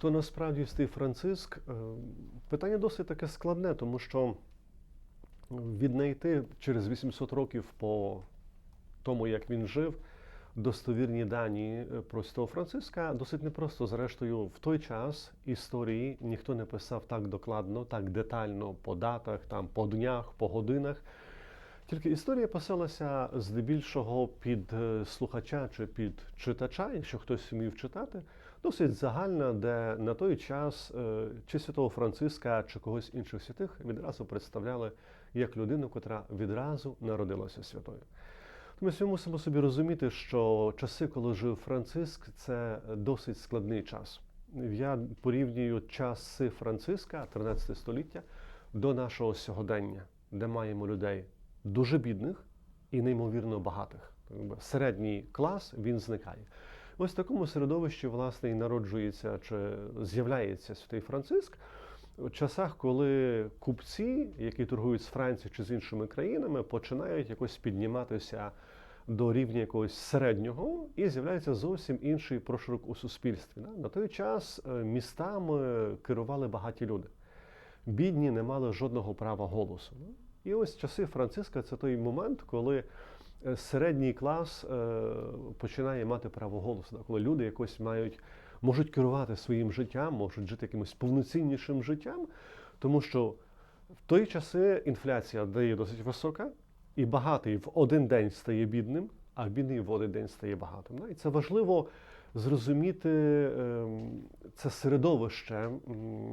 Хто насправді святий Франциск? Е, Питання досить таке складне, тому що віднайти через 800 років по тому, як він жив, достовірні дані е, про святого Франциска досить непросто. Зрештою, в той час історії ніхто не писав так докладно, так детально по датах, там, по днях, по годинах. Тільки історія писалася здебільшого під е, слухача чи під читача, якщо хтось вмів читати, досить загальна, де на той час е, чи святого Франциска, чи когось інших святих відразу представляли як людину, котра відразу народилася святою. Тому ми мусимо собі розуміти, що часи, коли жив Франциск, це досить складний час. Я порівнюю часи Франциска, 13 століття, до нашого сьогодення, де маємо людей дуже бідних і неймовірно багатих. Середній клас він зникає. Ось в такому середовищі, власне, і народжується чи з'являється святий Франциск в часах, коли купці, які торгують з Францією чи з іншими країнами, починають якось підніматися до рівня якогось середнього, і з'являється зовсім інший прошарок у суспільстві. На той час е, містами керували багаті люди. Бідні не мали жодного права голосу. І ось часи Франциска це той момент, коли середній клас е, починає мати право голосу, коли люди якось мають можуть керувати своїм життям, можуть жити якимось повноціннішим життям, тому що в той часи інфляція дає досить висока, і багатий в один день стає бідним, а бідний в один день стає багатим. І це важливо зрозуміти ем, це середовище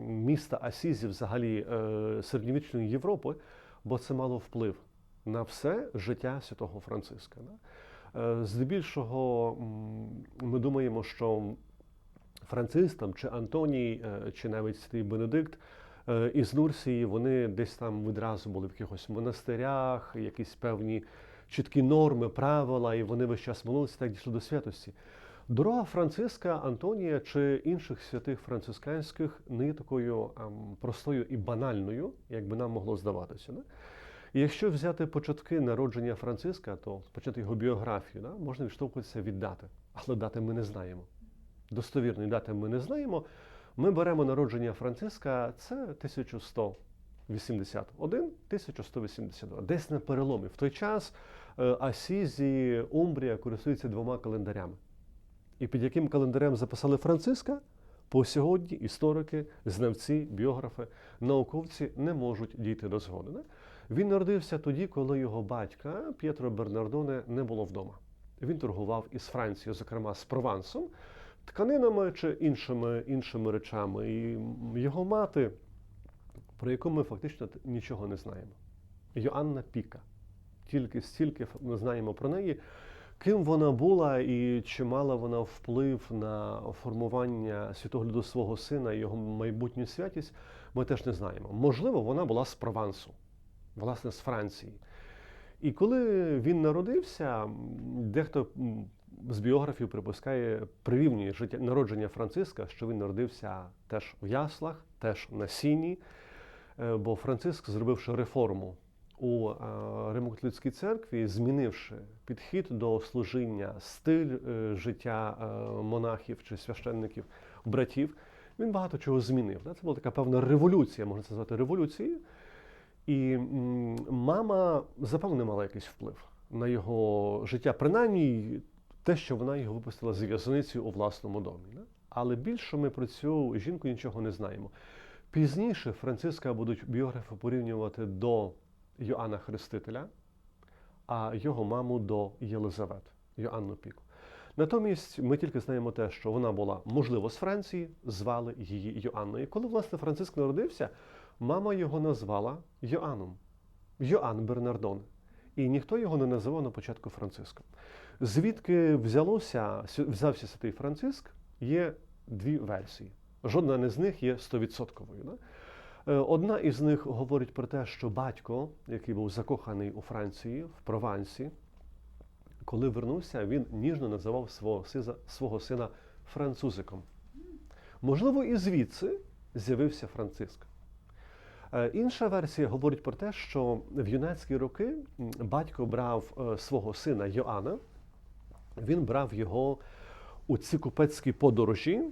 міста Асізі, взагалі е, середньовічної Європи, бо це мало вплив на все життя святого Франциска. Е, здебільшого ми думаємо, що Франциск там, чи Антоній, е, чи навіть святий Бенедикт е, із Нурсії, вони десь там відразу були в якихось монастирях, якісь певні чіткі норми, правила, і вони весь час молилися так дійшли до святості. Дорога Франциска, Антонія чи інших святих францисканських не є такою ем, простою і банальною, як би нам могло здаватися. Не? І якщо взяти початки народження Франциска, то почати його біографію, да, можна відштовхуватися від дати, але дати ми не знаємо достовірної дати ми не знаємо. Ми беремо народження Франциска, це 1181, 1182. Десь на переломі. В той час е, Асізі, Умбрія користуються двома календарями. І під яким календарем записали Франциска? По сьогодні історики, знавці, біографи, науковці не можуть дійти до згоди. Він народився тоді, коли його батька П'єтро Бернардоне не було вдома. Він торгував із Францією, зокрема з Провансом тканинами чи іншими іншими речами. І його мати, про яку ми фактично нічого не знаємо. Йоанна Піка. Тільки стільки ми знаємо про неї. Ким вона була і чи мала вона вплив на формування святогляду свого сина і його майбутню святість, ми теж не знаємо. Можливо, вона була з Провансу, власне, з Франції. І коли він народився, дехто з біографів припускає прирівнює життя народження Франциска, що він народився теж в яслах, теж на сіні. Е, бо Франциск, зробивши реформу у е, Римокатолицькій церкві, змінивши підхід до служіння, стиль е, життя монахів чи священників, братів, він багато чого змінив. Це була така певна революція, можна це назвати революцією. І мама, запевне, мала якийсь вплив на його життя. Принаймні, те, що вона його випустила з в'язниці у власному домі. Але більше ми про цю жінку нічого не знаємо. Пізніше Франциска будуть біографи порівнювати до Йоанна Хрестителя, а його маму до Єлизавет, Йоанну Піку. Натомість ми тільки знаємо те, що вона була, можливо, з Франції, звали її Йоанною. І коли, власне, Франциск народився, мама його назвала Йоанном, Йоанн Бернардон. І ніхто його не називав на початку Франциском. Звідки взялося, взявся святий Франциск, є дві версії. Жодна з них є стовідсотковою. Да? Е, одна із них говорить про те, що батько, який був закоханий у Франції, в Провансі, коли вернувся, він ніжно називав свого сина, свого сина французиком. Можливо, і звідси з'явився Франциск. Е, інша версія говорить про те, що в юнацькі роки батько брав е, свого сина Йоанна, він брав його у ці купецькі подорожі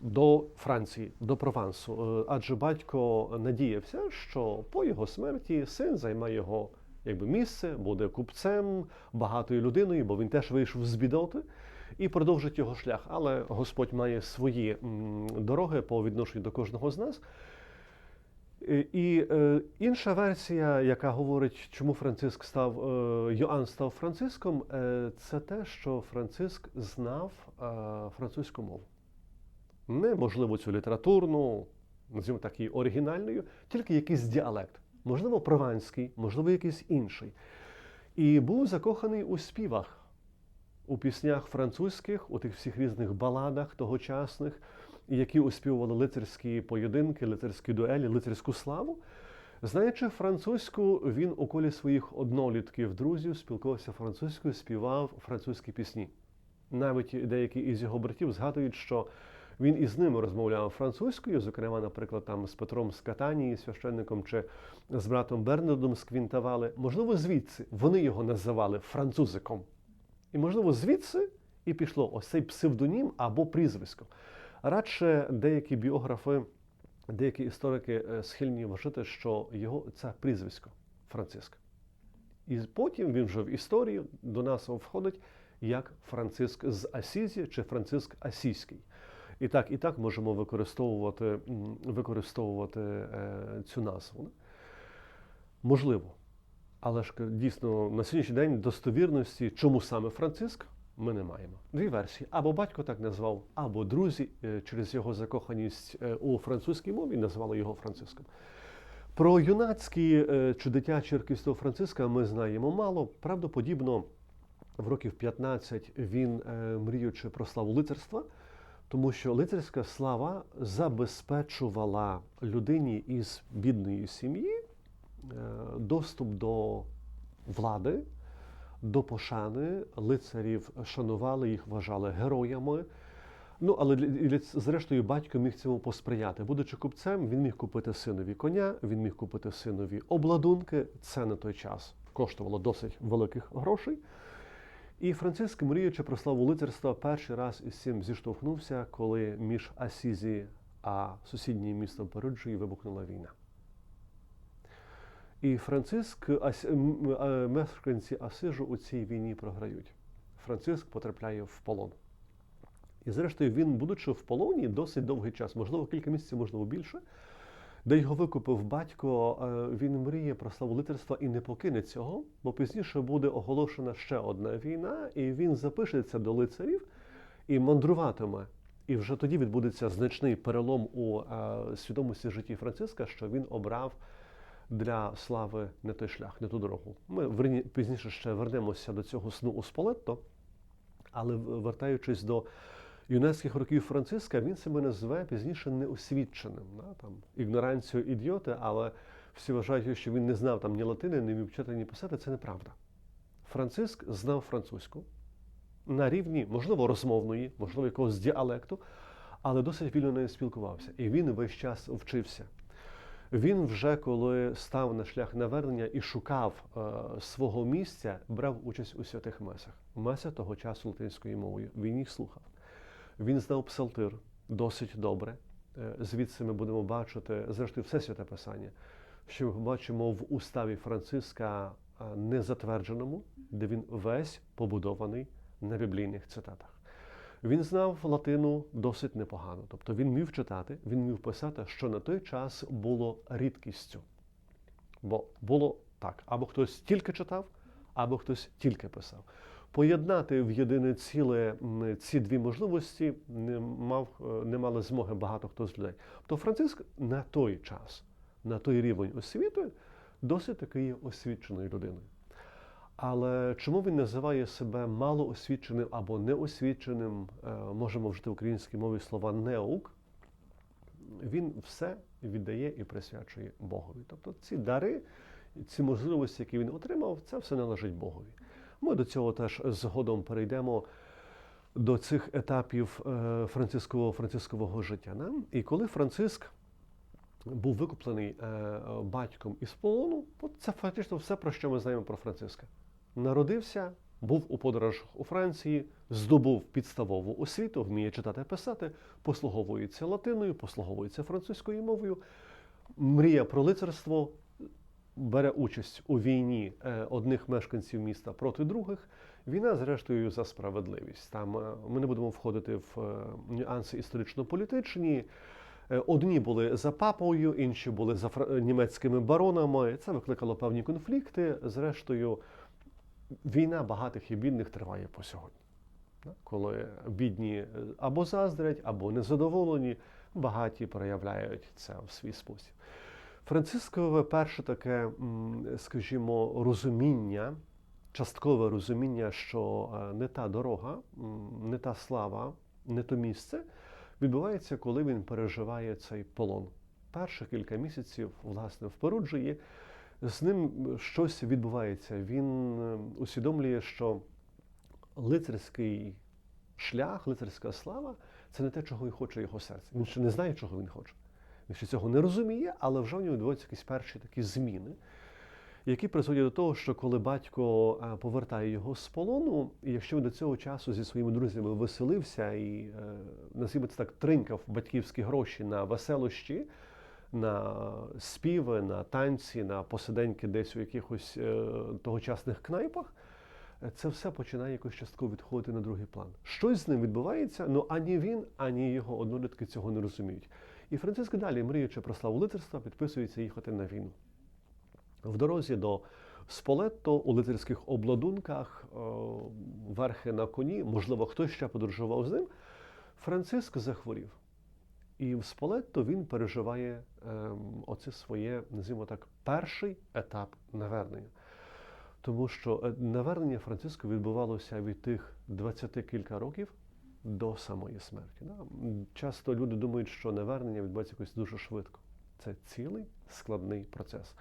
до Франції, до Провансу. Е, Адже батько надіявся, що по його смерті син займе його якби, місце, буде купцем, багатою людиною, бо він теж вийшов з бідоти і продовжить його шлях. Але Господь має свої дороги по відношенню до кожного з нас. Е, І е, інша версія, яка говорить, чому Франциск став е, Йоанн став Франциском, це те, що Франциск знав французьку мову. Не можливо цю літературну, називаємо так її оригінальною, тільки якийсь діалект, можливо, прованський, можливо, якийсь інший. І був закоханий у співах, у піснях французьких, у тих всіх різних баладах тогочасних, які оспівували лицарські поєдинки, лицарські дуелі, лицарську славу. Знаючи французьку, він у колі своїх однолітків, друзів спілкувався французькою, співав французькі пісні. Навіть деякі із його братів згадують, що він із ними розмовляв французькою, зокрема, наприклад, там з Петром з Катанії, священником, чи з братом Бернардом з Квінтавали. Можливо, звідси вони його називали французиком. І, можливо, звідси і пішло ось цей псевдонім або прізвисько. Радше деякі біографи, деякі історики е, схильні вважати, що його це прізвисько Франциск. І потім він вже в історію до нас входить як Франциск з Асізі чи Франциск Асійський. І так, і так можемо використовувати, використовувати е, цю назву. Можливо. Але ж дійсно на сьогоднішній день достовірності, чому саме Франциск, ми не маємо. Дві версії: або батько так назвав, або друзі е, через його закоханість е, у французькій мові назвали його Франциском. Про юнацькі е, чи дитячі роки Франциска ми знаємо мало. Правдоподібно, в років 15 він, мріючи про славу лицарства, тому що лицарська слава забезпечувала людині із бідної сім'ї доступ до влади, до пошани. Лицарів шанували, їх вважали героями. Ну, але зрештою батько міг цьому посприяти. Будучи купцем, він міг купити синові коня, він міг купити синові обладунки. Це на той час коштувало досить великих грошей. І Франциск, мріючи про славу лицарства, перший раз із цим зіштовхнувся, коли між Асізі а сусіднім містом Перуджею вибухнула війна. І Франциск, мешканці Асижу у цій війні програють. Франциск потрапляє в полон. І зрештою, він, будучи в полоні досить довгий час, можливо, кілька місяців, можливо, більше, де його викупив батько, він мріє про славу литерства і не покине цього, бо пізніше буде оголошена ще одна війна, і він запишеться до лицарів і мандруватиме. І вже тоді відбудеться значний перелом у свідомості житті Франциска, що він обрав для слави не той шлях, не ту дорогу. Ми пізніше ще вернемося до цього сну у Сполетто, але вертаючись до юнацьких років Франциска, він себе назве пізніше неосвідченим. Да? Там, ігноранцію ідіоти, але всі вважають, що він не знав там ні латини, ні читати, ні писати. Це неправда. Франциск знав французьку на рівні, можливо, розмовної, можливо, якогось діалекту, але досить вільно нею спілкувався. І він весь час вчився. Він вже коли став на шлях навернення і шукав е, свого місця, брав участь у святих месах. Меса того часу латинською мовою. Він їх слухав. Він знав псалтир досить добре. Е, Звідси ми будемо бачити, зрештою, все святе писання, що ми побачимо в уставі Франциска е, незатвердженому, де він весь побудований на біблійних цитатах. Він знав латину досить непогано, тобто він міг читати, він міг писати, що на той час було рідкістю. Бо було так, або хтось тільки читав, або хтось тільки писав. Поєднати в єдине ціле ці дві можливості не, мав, е, не мали змоги багато хто з людей. То Франциск на той час, на той рівень освіти, досить таки є освіченою людиною. Але чому він називає себе малоосвіченим або неосвіченим, е, можемо вжити в українській мові слова неук, він все віддає і присвячує Богові. Тобто ці дари, ці можливості, які він отримав, це все належить Богові. Ми до цього теж згодом перейдемо до цих етапів е, францискового, францискового життя. І коли Франциск був викуплений е, батьком із полону, от це фактично все, про що ми знаємо про Франциска. Народився Був у подорожах у Франції, здобув підставову освіту, вміє читати писати, послуговується латиною, послуговується французькою мовою, мріє про лицарство, бере участь у війні е, одних мешканців міста проти других. Війна, зрештою, за справедливість. Там е, ми не будемо входити в нюанси історично-політичні. Е, Одні були за папою, інші були за німецькими баронами. Це викликало певні конфлікти. Зрештою, війна багатих і бідних триває по сьогодні. Коли бідні е, або заздрять, або незадоволені, багаті проявляють це в свій спосіб. Францискове перше таке, скажімо, розуміння, часткове розуміння, що е, не та дорога, не та слава, не то місце, відбувається, коли він переживає цей полон. Перші кілька місяців, власне, в Перуджії, з ним щось відбувається. Він е, усвідомлює, що лицарський шлях, лицарська слава це не те, чого і хоче його серце. Він ще не знає, чого він хоче. Він ще цього не розуміє, але вже в нього відбуваються якісь перші такі зміни, які призводять до того, що коли батько е, повертає його з полону, і якщо він до цього часу зі своїми друзями веселився і, е, це так, тринькав батьківські гроші на веселощі, на співи, на танці, на посиденьки десь у якихось е, тогочасних кнайпах, це все починає якось частково відходити на другий план. Щось з ним відбувається, але ані він, ані його однолітки цього не розуміють. І Франциск далі, мріючи про славу лицарства, підписується їхати на війну. В дорозі до Сполетто у лицарських обладунках, е, верхи на коні, можливо, хтось ще подорожував з ним, Франциск захворів. І в Сполетто він переживає ем, оце своє, називаємо так, перший етап навернення. Тому що е, навернення Франциска відбувалося від тих 20 кілька років до самої смерті. Часто люди думають, що навернення відбувається якось дуже швидко. Це цілий складний процес.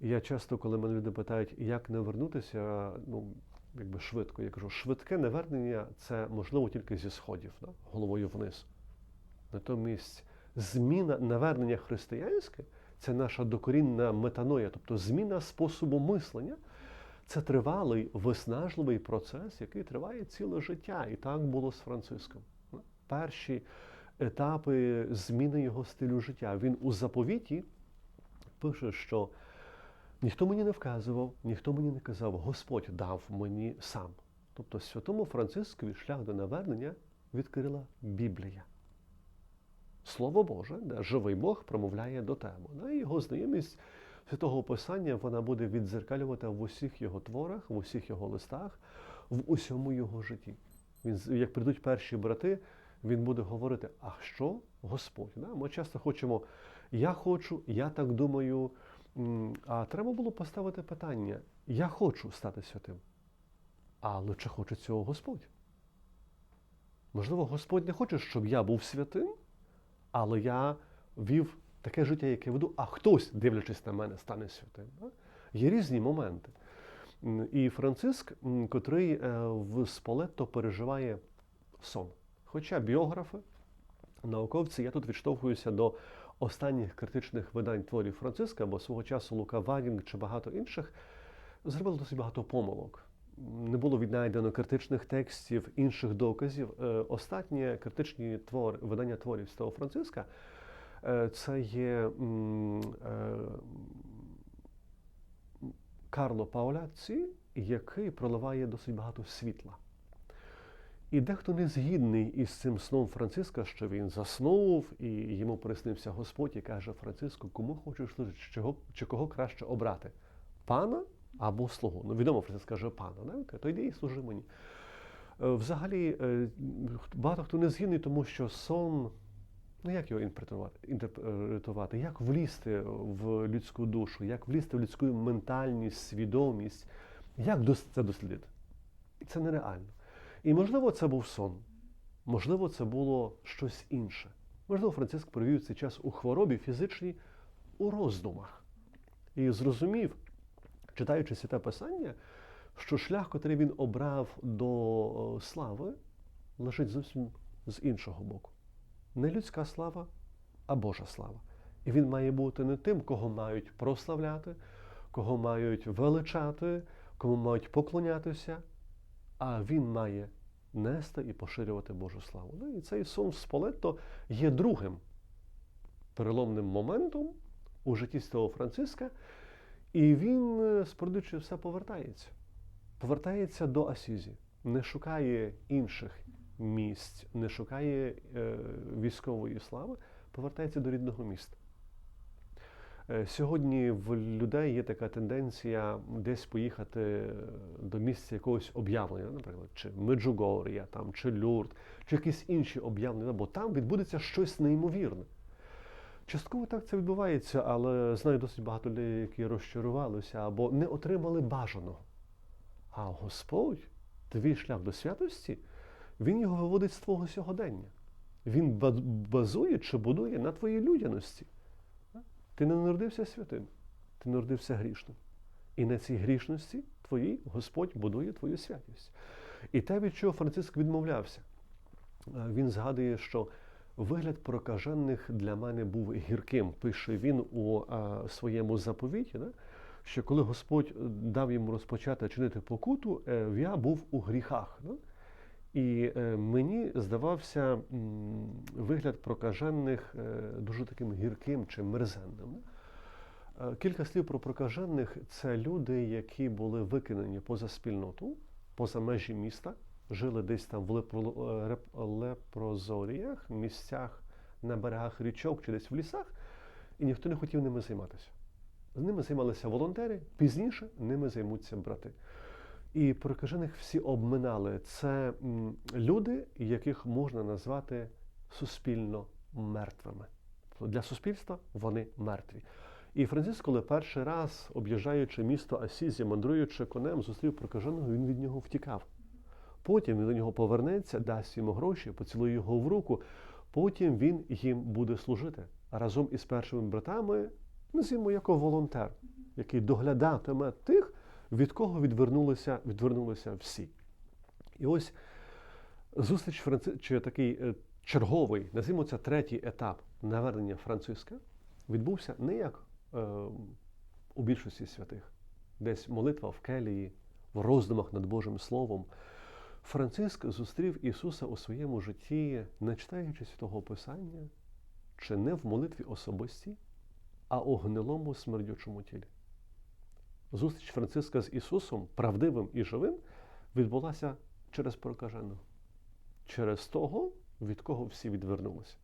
Я часто, коли мене люди питають, як не вернутися, ну якби швидко, я кажу, швидке навернення це можливо тільки зі сходів, да? головою вниз. Натомість зміна навернення християнське це наша докорінна метаноя, тобто зміна способу мислення. Це тривалий, виснажливий процес, який триває ціле життя. І так було з Франциском. Перші етапи зміни його стилю життя. Він у заповіті пише, що ніхто мені не вказував, ніхто мені не казав, Господь дав мені сам. Тобто святому Францискові шлях до навернення відкрила Біблія. Слово Боже, де живий Бог промовляє до. Да, і його знайомість святого Писання вона буде відзеркалювати в усіх його творах, в усіх його листах, в усьому його житті. Він, як прийдуть перші брати, він буде говорити: а що Господь? Ми часто хочемо, я хочу, я так думаю. А треба було поставити питання: я хочу стати святим. Але чи хоче цього Господь? Можливо, Господь не хоче, щоб я був святим, але я вів таке життя, яке веду, а хтось, дивлячись на мене, стане святим. Є різні моменти. І Франциск, котрий е, в Сполетто переживає сон. Хоча біографи, науковці, я тут відштовхуюся до останніх критичних видань творів Франциска, бо свого часу Лука Ванінг чи багато інших зробили досить багато помилок. Не було віднайдено критичних текстів, інших доказів. Е, Останні критичні твори, видання творів Святого Франциска е, це є е, Карло Пауляці, який проливає досить багато світла. І дехто не згідний із цим сном Франциска, що він заснув, і йому приснився Господь і каже Франциску, кому хочеш служити, чи чого, чи кого краще обрати? Пана або слугу. Ну, відомо, Франциск каже пана, каже, то йди і служи мені. Е, Взагалі, е, багато хто не згідний, тому що сон, ну як його інтерпретувати, як влізти в людську душу, як влізти в людську ментальність, свідомість, як це дослідити? Це нереально. І можливо, це був сон, можливо, це було щось інше. Можливо, Франциск провів цей час у хворобі фізичній, у роздумах. І зрозумів, читаючи святе писання, що шлях, котрий він обрав до слави, лежить зовсім з іншого боку. Не людська слава, а Божа слава. І він має бути не тим, кого мають прославляти, кого мають величати, кому мають поклонятися, а він має нести і поширювати Божу славу. Ну, і цей сон в Сполетто є другим переломним моментом у житті святого Франциска, і він, е, все повертається. Повертається до Асізі, не шукає інших місць, не шукає е, військової слави, повертається до рідного міста. Е, Сьогодні в людей є така тенденція десь поїхати до місця якогось об'явлення, наприклад, чи Меджугор'я, там, чи Люрд, чи якісь інші об'явлення, бо там відбудеться щось неймовірне. Частково так це відбувається, але знаю досить багато людей, які розчарувалися або не отримали бажаного. А Господь, твій шлях до святості, Він його виводить з твого сьогодення. Він базує чи будує на твоїй людяності. Ти не народився святим, ти народився грішним. І на цій грішності твоїй Господь будує твою святість. І те, від чого Франциск відмовлявся, е, він згадує, що вигляд прокажених для мене був гірким. Пише він у е, своєму заповіті, що коли Господь дав йому розпочати чинити покуту, е, я був у гріхах. І е, мені здавався вигляд прокажених е, дуже таким гірким чи мерзенним. Е, Кілька слів про прокажених це люди, які були викинені поза спільноту, поза межі міста, жили десь там в лепрозоріях, місцях на берегах річок чи десь в лісах, і ніхто не хотів ними займатися. З ними займалися волонтери, пізніше ними займуться брати. І прокажених всі обминали. Це люди, яких можна назвати суспільно мертвими. Для суспільства вони мертві. І Франциск, коли перший раз, об'їжджаючи місто Асізі, мандруючи конем, зустрів прокаженого, він від нього втікав. Потім він до нього повернеться, дасть йому гроші, поцілує його в руку. Потім він їм буде служити разом із першими братами, називаємо як волонтер, який доглядатиме тих, від кого відвернулися, відвернулися всі. І ось зустріч Франци... чи такий е, черговий, називаємо це третій етап навернення Франциска, відбувся не як е, у більшості святих, десь молитва в келії, в роздумах над Божим Словом. Франциск зустрів Ісуса у своєму житті, не читаючи святого Писання, чи не в молитві особистій, а у гнилому смердючому тілі. Зустріч Франциска з Ісусом, правдивим і живим, відбулася через прокаженого, через того, від кого всі відвернулися.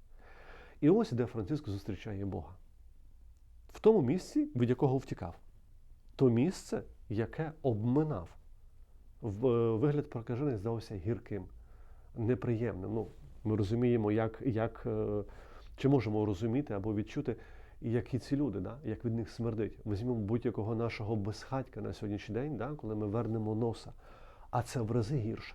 І ось де Франциск зустрічає Бога. В тому місці, від якого втікав. То місце, яке обминав. Е, Вигляд прокажених здавався гірким, неприємним. Ну, ми розуміємо, як, як, е, чи можемо розуміти або відчути, які ці люди, да? як від них смердить. Візьмемо будь-якого нашого безхатька на сьогоднішній день, да? коли ми вернемо носа. А це в рази гірше.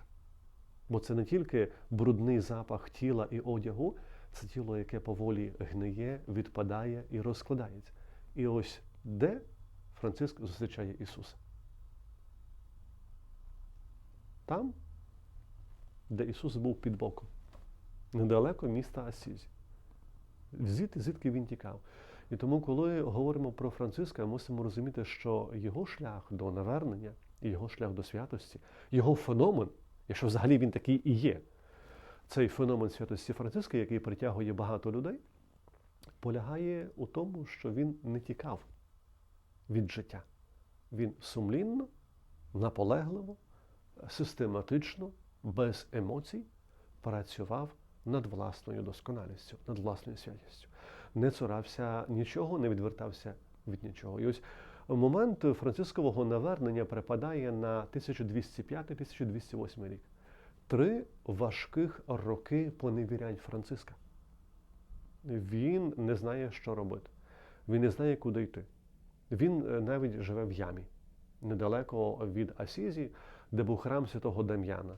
Бо це не тільки брудний запах тіла і одягу, це тіло, яке поволі гниє, відпадає і розкладається. І ось де Франциск зустрічає Ісуса? Там, де Ісус був під боком, недалеко міста Асізі. Звідти, звідки він тікав. І тому, коли говоримо про Франциска, мусимо розуміти, що його шлях до навернення, його шлях до святості, його феномен, якщо взагалі він такий і є, цей феномен святості Франциска, який притягує багато людей, полягає у тому, що він не тікав від життя. Він сумлінно, наполегливо, систематично, без емоцій працював над власною досконалістю, над власною святістю. Не цурався нічого, не відвертався від нічого. І ось момент францискового навернення припадає на 1205-1208 рік. Три важких роки поневірянь Франциска. Він не знає, що робити. Він не знає, куди йти. Він е, навіть живе в ямі, недалеко від Асізі, де був храм святого Дем'яна.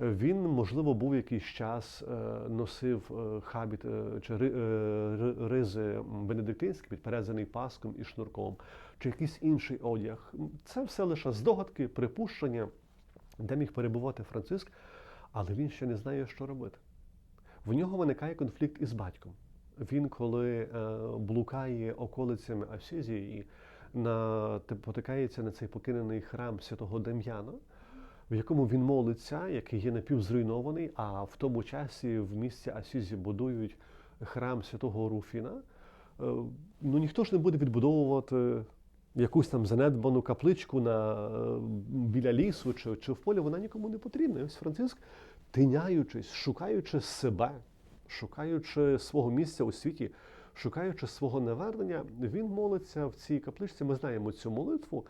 Він, можливо, був якийсь час, е, носив е, хабіт е, чи ри- ризи бенедиктинські, підперезаний паском і шнурком, чи якийсь інший одяг. Це все лише здогадки, припущення, де міг перебувати Франциск, але він ще не знає, що робити. В нього виникає конфлікт із батьком. Він, коли блукає околицями Асізії і на, потикається на цей покинений храм святого Дем'яна, в якому він молиться, який є напівзруйнований, а в тому часі в місті Асізі будують храм святого Руфіна. Е, Ну ніхто ж не буде відбудовувати якусь там занедбану капличку на, е, біля лісу чи, чи в полі, вона нікому не потрібна. І ось Франциск, тиняючись, шукаючи себе, шукаючи свого місця у світі, шукаючи свого навернення, він молиться в цій капличці. Ми знаємо цю молитву.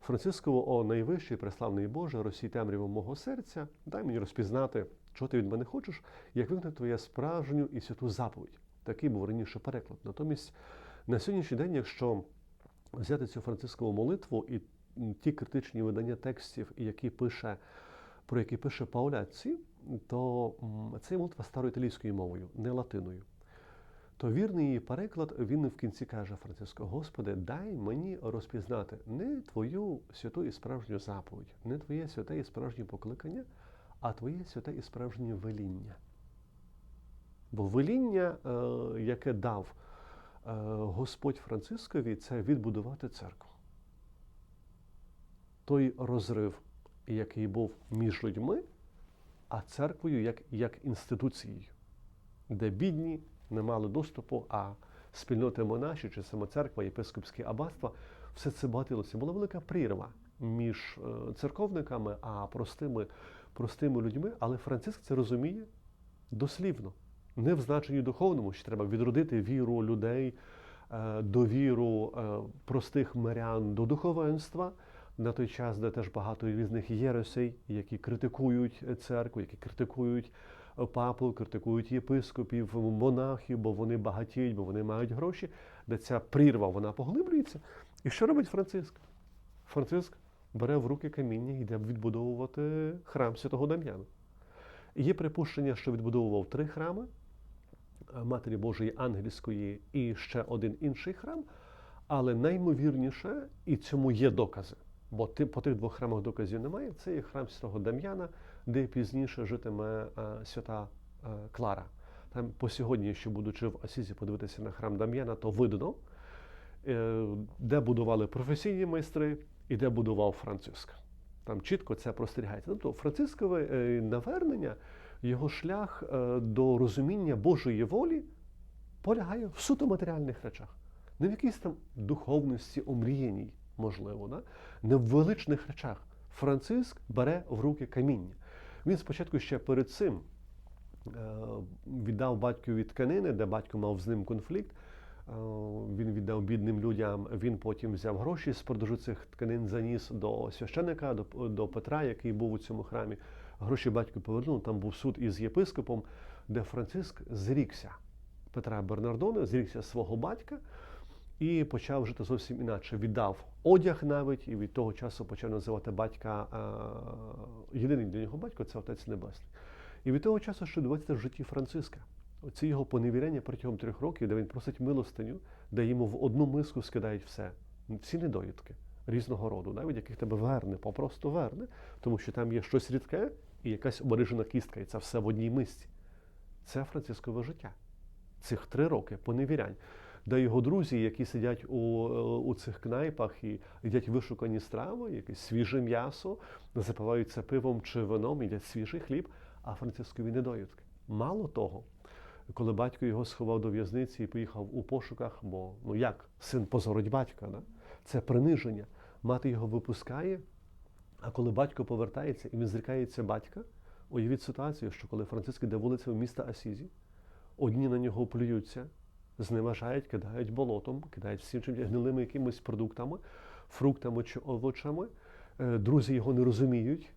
Францискову, о найвищий, преславний Боже, розсій темряву мого серця, дай мені розпізнати, що ти від мене хочеш, як виконати твоє справжню і святу заповідь. Такий був раніше переклад. Натомість на сьогоднішній день, якщо взяти цю францискову молитву і ті критичні видання текстів, які пише, про які пише Пауляці, то це молитва староіталійською мовою, не латиною. То вірний її переклад, він в кінці каже Франциско, Господи, дай мені розпізнати не Твою святу і справжню заповідь, не Твоє святе і справжнє покликання, а Твоє святе і справжнє веління. Бо веління, е, яке дав е, Господь Францискові, це відбудувати церкву. Той розрив, який був між людьми, а церквою як, як інституцією, де бідні не мали доступу, а спільноти монаші чи сама церква, єпископські аббатства, все це багатилося. Була велика прірва між е, церковниками, а простими, простими людьми. Але Франциск це розуміє дослівно, не в значенні духовному, що треба відродити віру людей, е, довіру е, простих мирян до духовенства. На той час, де теж багато різних єресей, які критикують церкву, які критикують папу, критикують єпископів, монахів, бо вони багатіють, бо вони мають гроші, де ця прірва вона поглиблюється. І що робить Франциск? Франциск бере в руки каміння і йде відбудовувати храм Святого Дам'яна. Є припущення, що відбудовував три храми Матері Божої Ангельської і ще один інший храм. Але наймовірніше, і цьому є докази, бо по тих двох храмах доказів немає. Це є храм Святого Дам'яна, де пізніше житиме е, свята е, Клара. Там по сьогодні, якщо будучи в Асізі, подивитися на храм Дам'яна, то видно, е, де будували професійні майстри і де будував Франциск. Там чітко це простерігається. Тобто Францискове навернення, його шлях до розуміння Божої волі полягає в суто матеріальних речах. Не в якійсь там духовності омріяній, можливо, да? не в величних речах. Франциск бере в руки каміння. Він спочатку ще перед цим е, віддав батькові тканини, де батько мав з ним конфлікт. Е, Він віддав бідним людям. Він потім взяв гроші з продажу цих тканин, заніс до священика, до, до Петра, який був у цьому храмі. Гроші батько повернув. Там був суд із єпископом, де Франциск зрікся Петра Бернардона, зрікся свого батька і почав жити зовсім інакше. Віддав одяг навіть, і від того часу почав називати батька е, єдиний для нього батько це Отець Небесний. І від того часу, що відбувається в житті Франциска. Оці його поневіряння протягом трьох років, де він просить милостиню, де йому в одну миску скидають все, всі недоїдки різного роду, навіть яких тебе верне, попросту верне, тому що там є щось рідке і якась обережена кістка, і це все в одній мисці. Це францискове життя. Цих три роки поневірянь, де його друзі, які сидять у, у цих кнайпах і їдять вишукані страви, якесь свіже м'ясо, запиваються пивом чи вином, їдять свіжий хліб, а францискові недоїдки. Мало того, коли батько його сховав до в'язниці і поїхав у пошуках, бо ну як син позорить батька, да? це приниження. Мати його випускає, а коли батько повертається і він зрікається батька, уявіть ситуацію, що коли Франциск іде вулицями міста Асізі, одні на нього плюються, зневажають, кидають болотом, кидають всім чим гнилими якимись продуктами, фруктами чи овочами. Е, Друзі його не розуміють,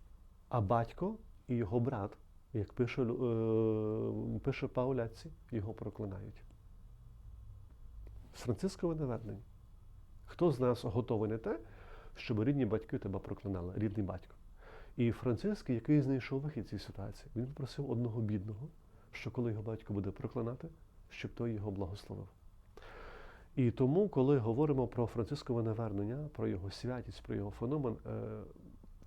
а батько і його брат, як пише, е, пише Пауляці, його проклинають. Францискове навернення. Хто з нас готовий на те, щоб рідні батьки тебе проклинали, рідний батько? І Франциск, який знайшов вихід цієї ситуації, він просив одного бідного, що коли його батько буде проклинати, щоб той його благословив. І тому, коли говоримо про францискове навернення, про його святість, про його феномен, е,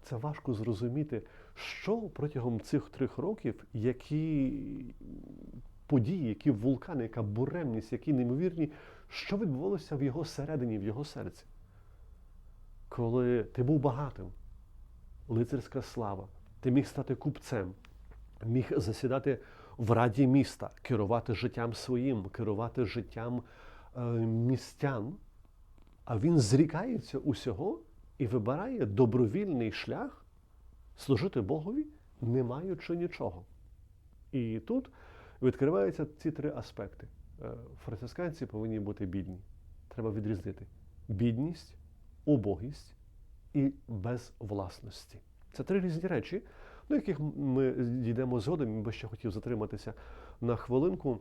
це важко зрозуміти, що протягом цих трьох років, які події, які вулкани, яка буремність, які неймовірні, що відбувалося в його середині, в його серці. Коли ти був багатим, лицарська слава. Ти міг стати купцем, міг засідати в раді міста, керувати життям своїм, керувати життям е, містян. А він зрікається усього і вибирає добровільний шлях служити Богові, не маючи нічого. І тут відкриваються ці три аспекти. Е, Францисканці повинні бути бідні. Треба відрізнити бідність, убогість і безвласності. Це три різні речі, до яких ми дійдемо згодом. Я би ще хотів затриматися на хвилинку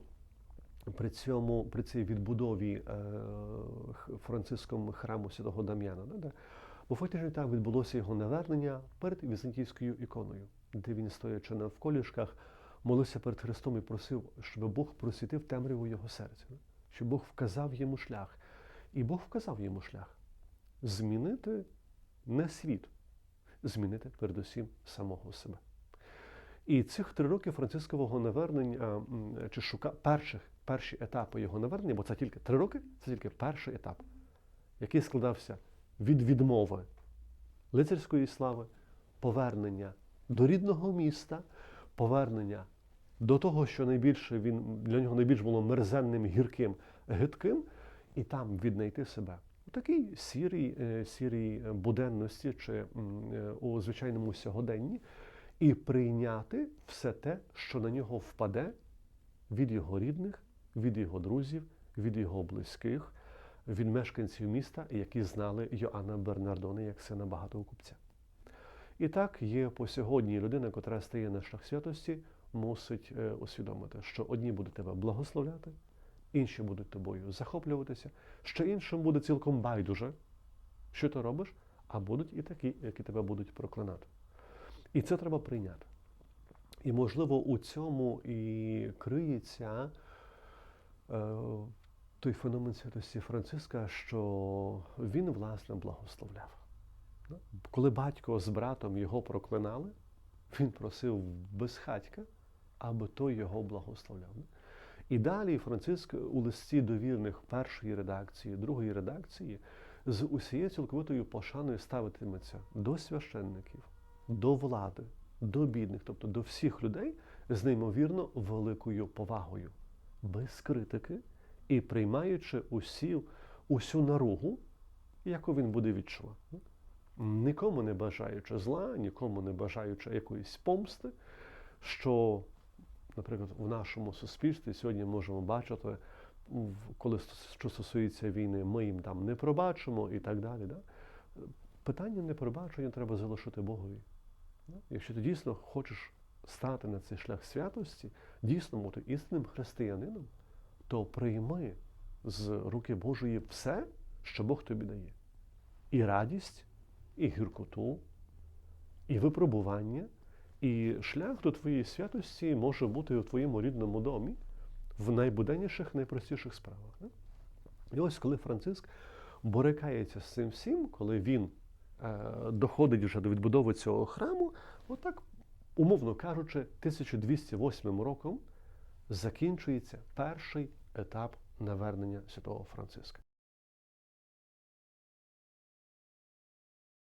при цьому, при цій відбудові е, франциском храму Святого Дам'яна. да, де- Бо фактично так відбулося його навернення перед візантійською іконою, де він, стоячи на вколішках, молився перед Христом і просив, щоб Бог просвітив темряву його серця, щоб Бог вказав йому шлях. І Бог вказав йому шлях змінити не світ, змінити передусім самого себе. І цих три роки францискового навернення, чи шука перших, перші етапи його навернення, бо це тільки три роки, це тільки перший етап, який складався від відмови лицарської слави, повернення до рідного міста, повернення до того, що найбільше він для нього найбільш було мерзенним, гірким, гидким, і там віднайти себе у такій сірій, е, сірій е, буденності чи е, у звичайному сьогоденні, і прийняти все те, що на нього впаде від його рідних, від його друзів, від його близьких, від мешканців міста, які знали Йоанна Бернардони як сина багатого купця. І так є по сьогодні людина, котра стає на шлях святості, мусить усвідомити, що одні будуть тебе благословляти, інші будуть тобою захоплюватися, ще іншим буде цілком байдуже, що ти робиш, а будуть і такі, які тебе будуть проклинати. І це треба прийняти. І, можливо, у цьому і криється е, той феномен святості Франциска, що він, власне, благословляв. Коли батько з братом його проклинали, він просив безхатька, аби той його благословляв. І далі Франциск у листі до вірних першої редакції, другої редакції з усією цілковитою пошаною ставитиметься до священників, до влади, до бідних, тобто до всіх людей з неймовірно великою повагою, без критики і приймаючи усі, усю наругу, яку він буде відчувати. Нікому не бажаючи зла, нікому не бажаючи якоїсь помсти, що, наприклад, в нашому суспільстві сьогодні можемо бачити, коли що стосується війни, ми їм там не пробачимо і так далі. Да? Питання непробачення треба залишити Богові. Якщо ти дійсно хочеш стати на цей шлях святості, дійсно бути істинним християнином, то прийми з руки Божої все, що Бог тобі дає. І радість, і гіркоту, і випробування, і шлях до твоєї святості може бути у твоєму рідному домі в найбуденніших, найпростіших справах. да? І ось коли Франциск борикається з цим всім, коли він е, доходить вже до відбудови цього храму, отак, умовно кажучи, 1208 роком закінчується перший етап навернення святого Франциска.